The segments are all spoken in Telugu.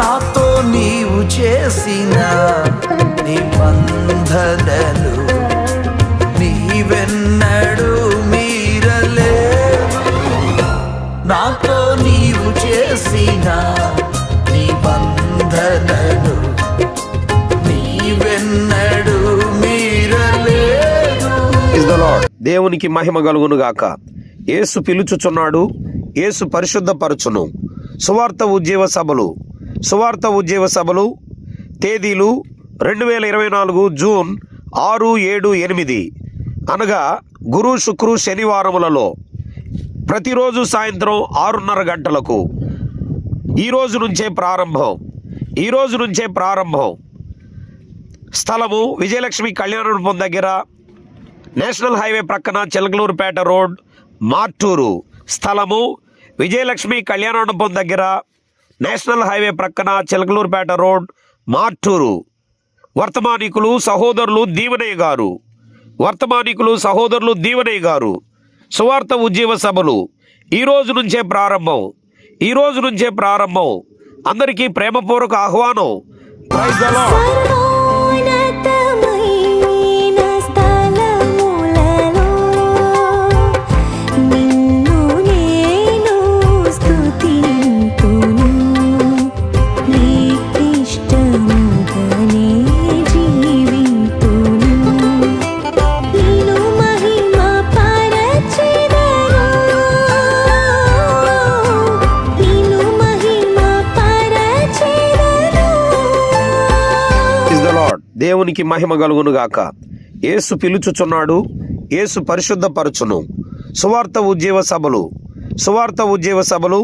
నాతో నీవు చేసిన నిబంధనలు నీవెన్నడు మీరలేదు నాతో నీవు చేసిన నిబంధనలు నీవెన్నడు మీరలేదు ఇస్ ద లార్డ్ దేవునికి మహిమ కలుగును గాక. యేసు పిలుచుచున్నాడు యేసు పరిశుద్ధపరచును. సువార్త ఉద్యోగ సభలు సువార్త ఉద్యమ సభలు తేదీలు రెండు వేల ఇరవై నాలుగు జూన్ ఆరు ఏడు ఎనిమిది. అనగా గురు శుక్రు శనివారములలో ప్రతిరోజు సాయంత్రం ఆరున్నర గంటలకు ఈరోజు నుంచే ప్రారంభం. ఈరోజు నుంచే ప్రారంభం. స్థలము విజయలక్ష్మి కళ్యాణపురం దగ్గర నేషనల్ హైవే ప్రక్కన చిలకలూరుపేట రోడ్ మార్టూరు. స్థలము విజయలక్ష్మి కళ్యాణపురం దగ్గర నేషనల్ హైవే ప్రక్కన చిలకలూరుపేట రోడ్ మార్టూరు. వర్తమానికులు సహోదరులు దీవనయ్య గారు. వర్తమానికులు సహోదరులు దీవనయ్య గారు. సువార్త ఉద్యమ సభలు. ఈరోజు నుంచే ప్రారంభం. ఈరోజు నుంచే ప్రారంభం. అందరికీ ప్రేమపూర్వక ఆహ్వానం. ప్రైజ్ దేవునికి మహిమ గలుగునుగాక ఏసు పిలుచుచున్నాడు ఏసు పరిశుద్ధపరచును. సువార్త ఉద్యోగ సభలు. సువార్త ఉద్యోగ సభలు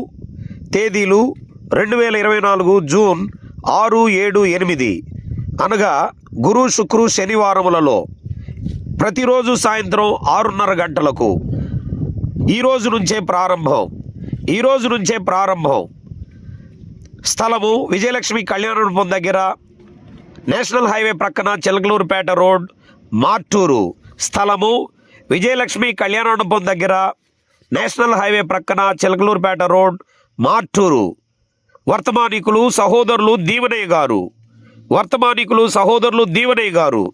తేదీలు రెండు వేల ఇరవై నాలుగు జూన్ ఆరు ఏడు ఎనిమిది. అనగా గురు శుక్రు శనివారములలో ప్రతిరోజు సాయంత్రం ఆరున్నర గంటలకు ఈరోజు నుంచే ప్రారంభం. ఈరోజు నుంచే ప్రారంభం. స్థలము విజయలక్ష్మి కళ్యాణ రూపం దగ్గర నేషనల్ హైవే ప్రక్కన చిలకలూరుపేట రోడ్ మార్టూరు స్థలము. విజయలక్ష్మి కళ్యాణమండపం దగ్గర నేషనల్ హైవే ప్రక్కన చిలకలూరుపేట రోడ్ మార్టూరు. వర్తమానికులు సహోదరులు దీవనయ్య గారు. వర్తమానికులు సహోదరులు దీవనయ్య గారు.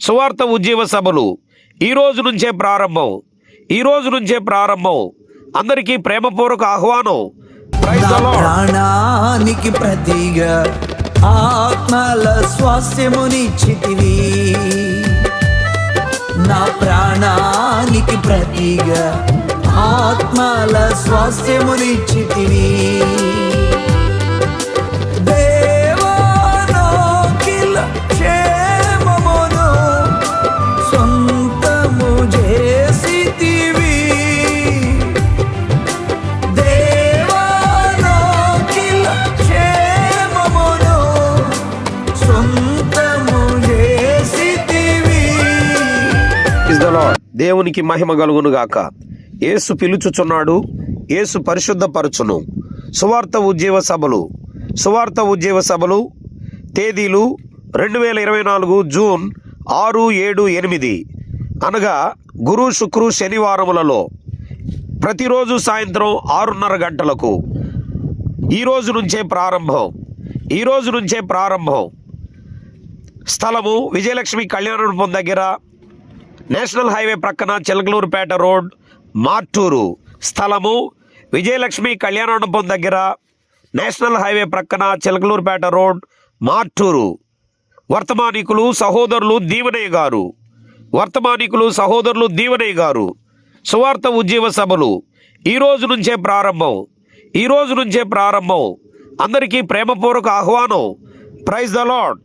సువార్త ఉద్యమ సభలు. ఈరోజు నుంచే ప్రారంభం. ఈ రోజు నుంచే ప్రారంభం. అందరికీ ప్రేమపూర్వక ఆహ్వానం. ప్రాణానికి ప్రతిగా ఆత్మల స్వాస్థ్యమునిచ్చితివి నా ప్రాణానికి ప్రతిగా ఆత్మల స్వాస్థ్యమునిచ్చితివి ఇస్ ద లాడ్ దేవునికి మహిమ కలుగును గాక. ఏసు పిలుచుచున్నాడు ఏసు పరిశుద్ధపరచును. సువార్త ఉద్యమ సభలు సువార్త ఉద్యమ సభలు తేదీలు రెండు వేల ఇరవై నాలుగు జూన్ ఆరు ఏడు ఎనిమిది. అనగా గురు శుక్రు శనివారములలో ప్రతిరోజు సాయంత్రం ఆరున్నర గంటలకు ఈరోజు నుంచే ప్రారంభం. ఈ రోజు నుంచే ప్రారంభం. స్థలము విజయలక్ష్మి కళ్యాణ రూపం దగ్గర నేషనల్ హైవే ప్రక్కన చిలకలూరుపేట రోడ్ మార్టూరు స్థలము. విజయలక్ష్మి కళ్యాణమండపం దగ్గర నేషనల్ హైవే ప్రక్కన చిలకలూరుపేట రోడ్ మార్టూరు. వర్తమానికులు సహోదరులు దీవనయ్య గారు. వర్తమానికులు సహోదరులు దీవనయ్య గారు. సువార్త ఉద్యమ సభలు. ఈరోజు నుంచే ప్రారంభం. ఈరోజు నుంచే ప్రారంభం. అందరికీ ప్రేమపూర్వక ఆహ్వానం. Praise the lord